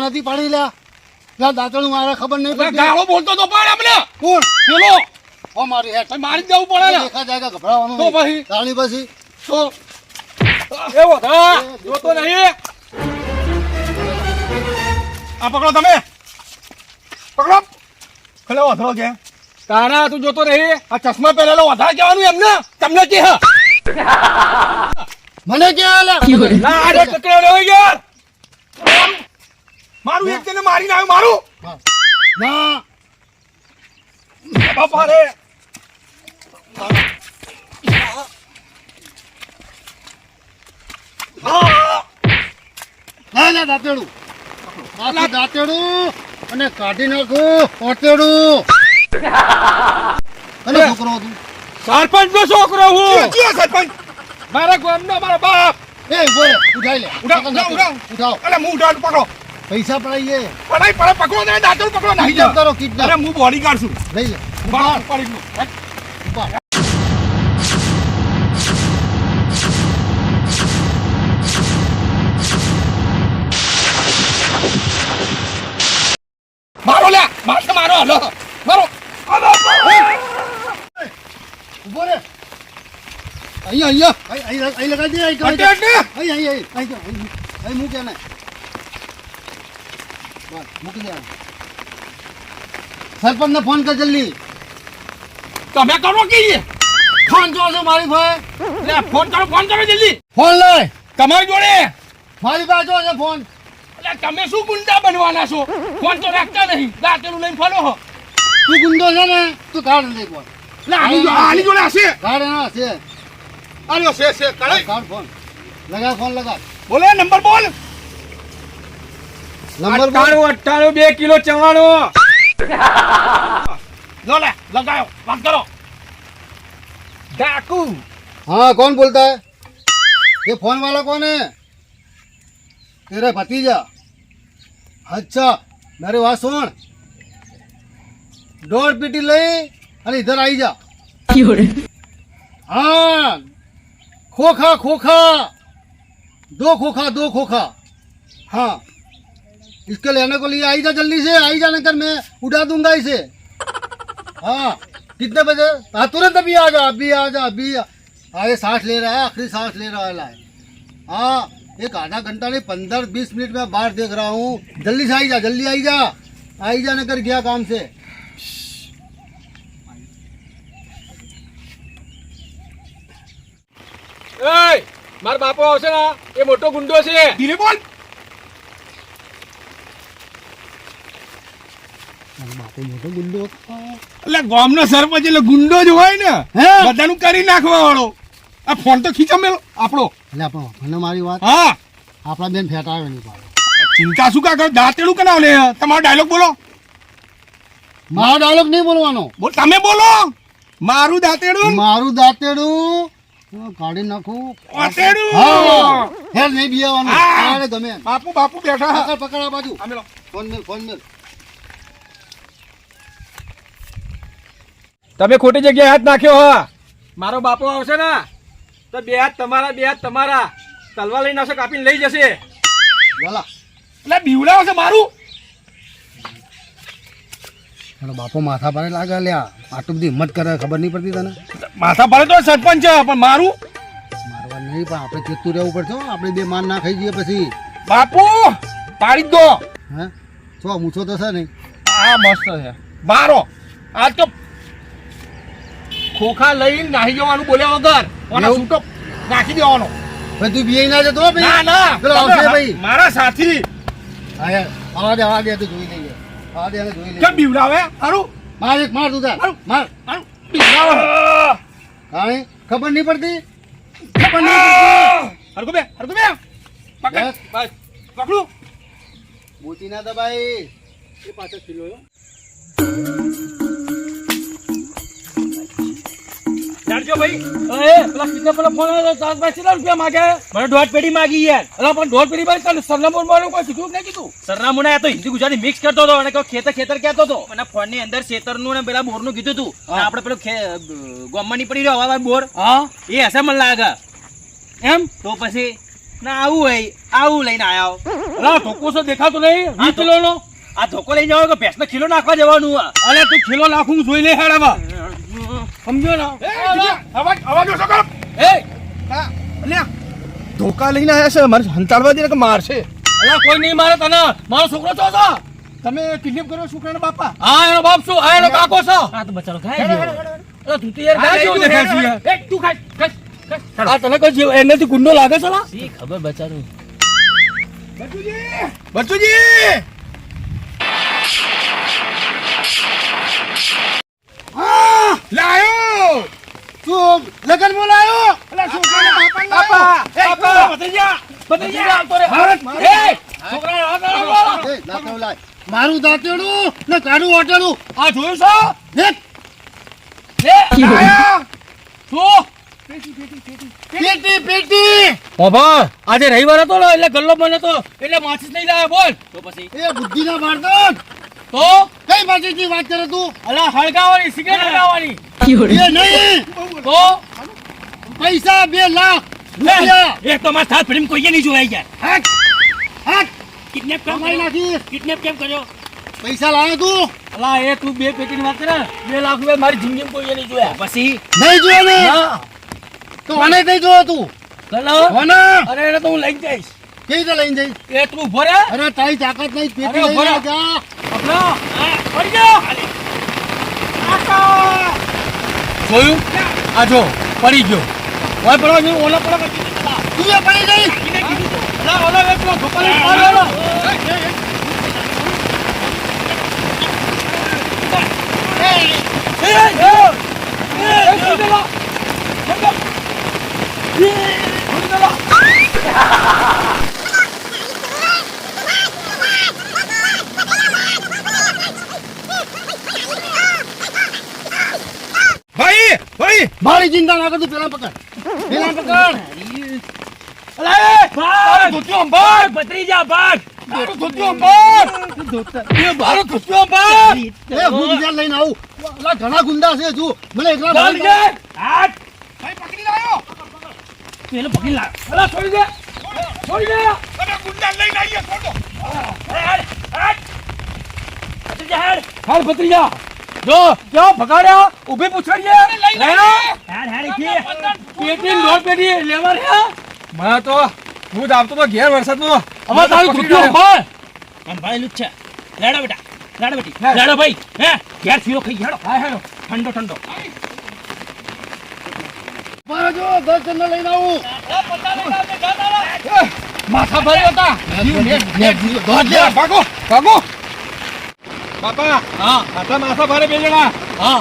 પણ નથી પાડી લ્યા ત્યાં દાંતણું મારે ખબર નહીં પડતી. ગાળો બોલતો તો પાડ અમને. કોણ? પેલો. ઓ મારી ભાઈ મારી દેવું પડે ને દેખા જાય ગભરાવાનું તો પછી? તાણી પછી? તો? એવો હા જોતો નહીં આ પકડો તમે. પકડો. ખલે વધરો કે તારા તું જોતો રહી આ ચશ્મા પહેરેલો વધારે કહેવાનું એમને. તમને કે હા? મને કે લ્યા ના અરે કકડો રહ્યો યાર મારું એક જણે મારીને આવ્યો મારું. ના. બાપા રે. ના ના દાંતેડું. આખું દાંતેડું અને કાઢી નાખું ઓટેડું અને છોકરો હતું. સરપંચ નો છોકરો હું. સરપંચ? મારા ગામનો મારા બાપ. એ ઊભો રે ઉઠાઈ લે. ઉઠાવ, ઉઠાવ, ઉઠાવ. ઉઠાવ. અરે હું ઉઠાડું પકડો. પૈસા પડાઈએ. પડાઈ પડે પકડો તમે દાંતણ પકડો નહીં. જાવ કરો કિડનેપ અરે હું બોડી ગાર્ડ છું. લઈ લે. બાપ પડી ગયું. મારો લે મારશે મારો હલો. મારો. ઊભો રે. અહીંયા અહીંયા. અહીં લગાડી દે અહીં અહીં અહીં અહીં અહીં અહીં મૂકે ને બસ મૂકી દે સરપંચ ને ફોન કર જલ્દી. તમે કરો કે ફોન જો છો મારી ભાઈ. લે ફોન કરો ફોન કરો જલ્દી. ફોન લઈ તમારી જોડે? મારી પાસે જો છે ફોન એટલે તમે શું ગુંડા બનવાના છો? ફોન તો રાખતા નહીં. દાંતેલું લઈને ફરો હો. તું ગુંડો છે ને તું કાઢ લે ફોન. લે આની જો- આની જોડે હશે. કાઢ એના છે. આનો છે છે કાઢ ફોન. લગા ફોન લગા બોલે નંબર બોલ. નંબર બોલ અઠ્ઠાણું અઠ્ઠાણું બે કિલો ચવાણું લો લે લગાયો વાત કરો ડાકુ हाँ कौन बोलता है ये फोन वाला कौन है तेरा भतीजा अच्छा मेरी बात सुन डोर पीटी ले अरे इधर आई जा हाँ खोखा खोखा दो खोखा दो खोखा हाँ इसके लेने को लिए आई जा जल्दी से आई जा कर मैं उठा दूंगा इसे हाँ कितने बजे हाँ तुरंत अभी आ जा अभी आ जा अभी आ- अरे सांस ले रहा है आखिरी सांस ले रहा है लाए हाँ एक आधा घंटा नहीं पंद्रह बीस मिनट में बाहर देख रहा हूँ जल्दी से आई जा जल्दी आई जा आई जा कर गया काम से એય માર બાપો આવશે ને એ મોટો ગુંડો છે ધીરે બોલ એટલે ગામનો સરપંચ એટલે ગુંડો જ હોય ને. હે? બધાનું કરી નાખવા વાળો. આ ફોન તો ખીચો મેલો. આપણો. એટલે આપણો મારી વાત. હા. આપણા બેન ફેટાવે નહીં પાડે. ચિંતા શું કા કરો દાંતેડું કનાવ લે તમારો ડાયલોગ બોલો. મારો ડાયલોગ નહીં બોલવાનો. બોલ તમે બોલો. મારું દાંતેડું. મારું દાંતેડું. કાઢી નાખું. દાંતેડું હા. હેર નહીં બિયાવાનું. ગમે બાપુ બાપુ બેઠા. પકડ આ બાજુ. Phone mail phone mail. તમે ખોટી જગ્યાએ હાથ નાખ્યો હા. મારો બાપો આવશે ને તો બે હાથ તમારા બે હાથ તમારા. તલવા લઈને આવશે કાપીને લઈ જશે. એટલે બીવડાવ છે મારું? એનો બાપો માથા ભારે લાગે લ્યા. આટલું બધી હિંમત કરે ખબર નહીં પડતી તને? માથા ભારે તો સરપંચ છે પણ મારું? મારવા નહીં પણ આપણે ચેતું રહેવું પડશે આપણે બે માન ના ખાઈ જઈએ પછી. બાપુ પાડી દો. હે? છો મૂછો તો છે નહીં. આ મસ્ત છે. મારો. આ તો ખોખા લઈને નાહી જવાનું બોલ્યા વગર. અને છૂટો નાખી દેવાનો. ભાઈ તું બિયાઈ ના જતો ભાઈ. ના ના. પેલો આવશે ભાઈ. મારા સાથી. યાર. આવા દે આવા દે તો જોઈ લઈએ. આવા દે જોઈ કેમ લઈએ. બીવડાવે? હારું. માર એક માર તું તાર. માર. હારું. બીવડાવે. કાંઈ? ખબર નહીં પડતી? ખબર નહીં પડતી. હરકુ બે હરકુ બે. પકડ. બસ. પકડું. મોતી ના દબાઈ એ પાછળ કિલો જાણજો ભાઈ. એ પેલા કિડનેપ ફોન આવ્યો તો કેટલા રૂપિયા માંગે? મને દોઢ પેઢી માંગી યાર. અલા પણ દોઢ પેઢી ભાઈ તને સરનામું મારું કોઈ કીધું નહીં કીધું? સરનામું ના તો હિન્દી ગુજરાતી મિક્સ કરતો હતો અને કહો ખેતર ખેતર કહેતો હતો. અને ફોનની અંદર ખેતરનું ને પેલા બોરનું કીધું તું આપણે પેલું ગોમમાં પડી રહ્યો હવા બોર. હા? એ હશે મને લાગે. એમ? તો પછી ના આવું હોય. આવું લઈને આવ્યો અલા ધોકો છે દેખાતો નહીં. વીસ કિલોનો? આ ધોકો લઈને આવ્યો કે ભેંસનો ખીલો નાખવા જવાનું? અરે તું ખીલો લાખું જોઈ લે હેડ આમાં સમજો ને? અવાજ અવાજ ઓછો કરો. એ! અલ્યા. ધોકા લઈને આવ્યા છે મારે હંતાડવા દે ને કે મારશે અલા કોઈ નહીં મારે તને. મારો છોકરો છો છો? તમે કિડનેપ કર્યો છોકરાના બાપા? હા એનો બાપ શું આ એનો કાકો છો. આ તો બચારો ખાય ગયો. તું તો યાર ગાય જેવો દેખાય છે. યાર. એ, તું ખાઈ ખાઈ. આ તને કોઈ જીવ- એનાથી ગુંડો લાગે છે? શી ખબર બચારો. બચ્ચુજી હા લાયો! તું લગન બોલાયો અલા છોકરાના બાપા બાપા, ભત્રીજા, ભત્રીજા, તો રે. એ, છોકરા હાથ ના. એ લાકડો લાય. મારું દાંતેડું ને તારું ઓટેડું આ જોયું છો? ને લે લાયો! શું પેટી પેટી! બાબા આજે રવિવાર હતો એટલે ગલ્લો બંધ હતો. એટલે માછીસ નહીં લાવ્યા બોલ. તો પછી? એ બુદ્ધિના બાળક તો કઈ બાજુથી વાત કરે તું? અલા હળગાવાની સિગરેટ હળગાવાની એ નહીં! તો પૈસા બે લાખ રૂપિયા. એ તો મારા સાથ ફિલ્મ કોઈએ નહીં જોવાઈ ગયા. હટ! હટ! કિડનેપ કેમ કરી નાખી કિડનેપ કેમ કર્યો? પૈસા લાવે તું? અલા એ તું બે પેટીની વાત કરે બે લાખ રૂપિયા મારી જિંદગી કોઈએ નહીં જોયા. પછી? નહીં જોયા ને? હા તો મને કઈ જોયો તું? કોને? અરે એને તો હું લઈ જઈશ. કેવી રીતે લઈને જઈશ? એ તું ભરે અરે તારી તાકાત નહીં પેટી લઈને જા. જોયું? આ જો પડી ગયો. ઓય પડવા જોયું ઓલા પડવા તું પડી ગઈ? ઓલા વે પેલો ધોકા લઈને પાર આવ્યો. એ, એ, એ, એ, છોડી દેલો. છોડી દે. એ, છોડી દેલો. ભાઈ ભાઈ મારી ચિંતા ના કરતું પેલા પકડ પેલા પકડ એ, તારો ધોતિયો અંબાર. ભત્રીજા ભાગ તારો ધોતિયો અંબાર. એ મારો ધોતિયો અંબાર. એ હું બીજા લઈને આવું અલા ઘણા ગુંડા છે તું મને એકલા ભાઈ કે. હાથ ભાઈ પકડી લાયો પેલો પકડી લાવ અલા, છોડી દે. છોડી દે. તમે ગુંડા લઈને આવીએ છોડો હાલ ભત્રીજા. જો કેવો ભગાડ્યો ઊભી પૂછડીએ. લેનો હેડ હેડ કે. પેટી ને દોઢ પેટી લેવા રહ્યા? મને તો હું જ આવતો તો ઘેર વરસાદમાં અમાર તારું ધોતિયો અંબાર. સંભાળેલું જ છે. લેડો બેટા લેડો બેટી. લેડો ભાઈ હે? ઘેર ફીરો ખાઈ હેડો હા, હેડો ઠંડો ઠંડો. જો દસ જણને લઈને આવું માથા ભારે હતા. ભાગો ભાગો. બાપા હા. આટલા માથા ભારે બે જણા. હા.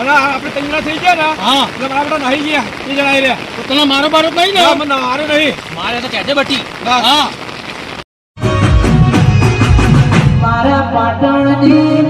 અને આપણે તૈયાર થઈ ગયા ને હા. એટલે મારા બધા નાહી ગયા બે જણા રહ્યા તો તને મારો બારો નહીં ના, મને હારે નહીં. મારે તો કહેજે બટી. હા. મારા પાટણની